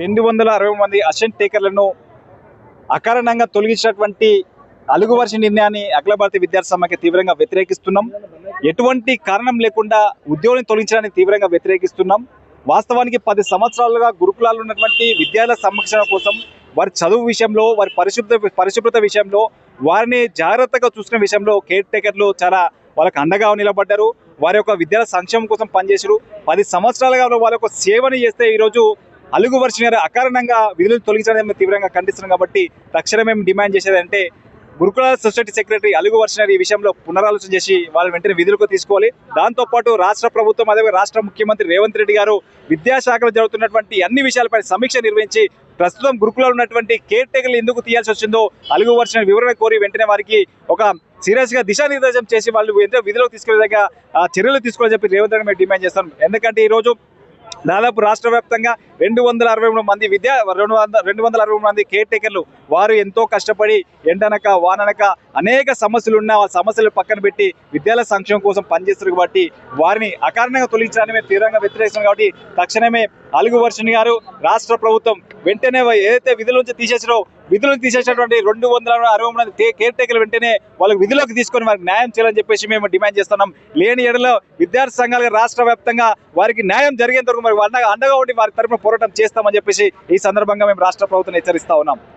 రెండు వందల అరవై మంది అసెంట్ టేకర్లను అకారణంగా తొలగించినటువంటి అలుగు వర్ష నిర్ణయాన్ని అఖిల భారతీయ విద్యార్థి సమాఖ్య తీవ్రంగా వ్యతిరేకిస్తున్నాం. ఎటువంటి కారణం లేకుండా ఉద్యోగులను తొలగించడానికి తీవ్రంగా వ్యతిరేకిస్తున్నాం. వాస్తవానికి పది సంవత్సరాలుగా గురుకులాలు ఉన్నటువంటి విద్యార్థుల సంరక్షణ కోసం వారి చదువు విషయంలో వారి పరిశుభ్ర పరిశుభ్రత విషయంలో వారిని జాగ్రత్తగా చూసిన విషయంలో కేర్ టేకర్లు చాలా వాళ్ళకి అండగా నిలబడ్డారు. వారి యొక్క విద్యార్థి సంక్షేమం కోసం పనిచేశారు. పది సంవత్సరాలుగా వాళ్ళ యొక్క సేవని చేస్తే ఈరోజు అలుగు వర్షిని అకారణంగా విధులు తొలగించడం తీవ్రంగా ఖండిస్తున్నాం కాబట్టి తక్షణం మేము డిమాండ్ చేసేది అంటే గురుకుల సొసైటీ సెక్రటరీ అలుగు వర్షినర్ ఈ విషయంలో పునరాలోచన చేసి వాళ్ళ వెంటనే విధులకు తీసుకోవాలి. దాంతోపాటు రాష్ట్ర ప్రభుత్వం అదే రాష్ట్ర ముఖ్యమంత్రి రేవంత్ రెడ్డి గారు విద్యాశాఖలో జరుగుతున్నటువంటి అన్ని విషయాలపై సమీక్ష నిర్వహించి ప్రస్తుతం గురుకులలో ఉన్నటువంటి కేర్ టేకర్లు ఎందుకు తీయాల్సి వచ్చిందో అలుగు వర్షిన వివరణ కోరి వెంటనే వారికి ఒక సీరియస్గా దిశానిర్దేశం చేసి వాళ్ళు ఎంతో విధులకు తీసుకునే విధంగా చర్యలు తీసుకోవాలని చెప్పి రేవంత్ రెడ్డి మేము డిమాండ్ చేస్తాం ఎందుకంటే ఈ రోజు దాదాపు రాష్ట్ర వ్యాప్తంగా రెండు వందల అరవై మూడు మంది విద్యా రెండు వందల రెండు వందల అరవై మూడు మంది కేర్ టేకర్లు వారు ఎంతో కష్టపడి ఎండనక వాననక అనేక సమస్యలు ఉన్న ఆ సమస్యలు పక్కన పెట్టి విద్యాలయ సంక్షేమం కోసం పనిచేస్తారు కాబట్టి వారిని అకారణంగా తొలగించడానికి మేము తీవ్రంగా వ్యతిరేకిస్తున్నాం కాబట్టి తక్షణమే అలుగువర్షిణి గారు రాష్ట్ర ప్రభుత్వం వెంటనే ఏదైతే విధుల నుంచి తీసేసారో విధులను తీసేసినటువంటి రెండు వందల అరవై మంది కేర్ టేకర్లు వెంటనే వాళ్ళకి విధులకు తీసుకొని వారికి న్యాయం చేయాలని చెప్పేసి మేము డిమాండ్ చేస్తున్నాం. లేని ఎడలో విద్యార్థి సంఘాలు రాష్ట్ర వ్యాప్తంగా వారికి న్యాయం జరిగేంత వరకు మరి అండగా అండగా ఉండి వారి తరఫున పోరాటం చేస్తామని చెప్పేసి ఈ సందర్భంగా మేము రాష్ట్ర ప్రభుత్వం హెచ్చరిస్తా ఉన్నాం.